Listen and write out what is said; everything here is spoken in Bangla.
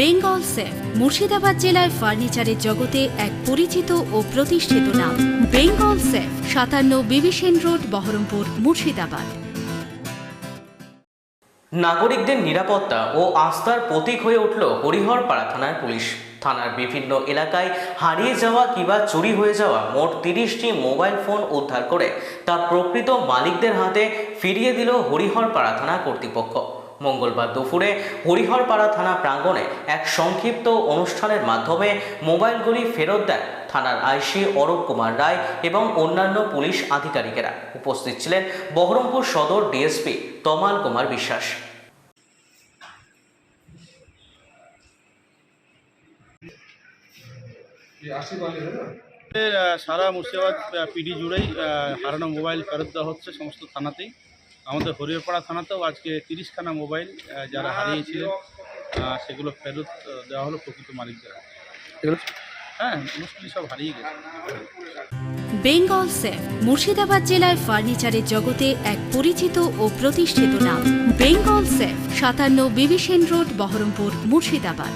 বেঙ্গল সেফ, মুর্শিদাবাদ জেলায় ফার্নিচারের জগতে এক পরিচিত ও প্রতিষ্ঠিত নাম। বেঙ্গল সেফ, সাতান্ন বিবিসেন রোড, বহরমপুর, মুর্শিদাবাদ। নাগরিকদের নিরাপত্তা ও আস্থার প্রতীক হয়ে উঠল হরিহরপাড়া থানার পুলিশ। থানার বিভিন্ন এলাকায় হারিয়ে যাওয়া কিংবা চুরি হয়ে যাওয়া মোট তিরিশটি মোবাইল ফোন উদ্ধার করে তা প্রকৃত মালিকদের হাতে ফিরিয়ে দিল হরিহরপাড়া থানা কর্তৃপক্ষ। মঙ্গলবার দুপুরে হরিহরপাড়া থানা প্রাঙ্গণে এক সংক্ষিপ্ত অনুষ্ঠানের মাধ্যমে মোবাইলগুলি ফেরত দেন থানার আইসি অরূপ কুমার রায় এবং অন্যান্য পুলিশ আধিকারিকেরা। উপস্থিত ছিলেন বহরমপুর সদর ডিএসপি তমাল কুমার বিশ্বাস। সারা মুর্শিদাবাদ পিডি জুড়েই হারানো মোবাইল ফেরত দেওয়া হচ্ছে সমস্ত থানাতেই। আমাদের হরিহরপাড়া থানাতেও আজকে তিরিশখানা মোবাইল যারা হারিয়েছিলেন সেগুলো ফেরত দেওয়া হলো প্রকৃত মালিকদের হ্যাঁ মুশকিল সব হারিয়ে গেছে। বেঙ্গল সেফ মুর্শিদাবাদ জেলায় ফার্নিচারের জগতে এক পরিচিত ও প্রতিষ্ঠিত নাম। বেঙ্গল সেফ সাতান্ন বিবিসেন রোড বহরমপুর মুর্শিদাবাদ।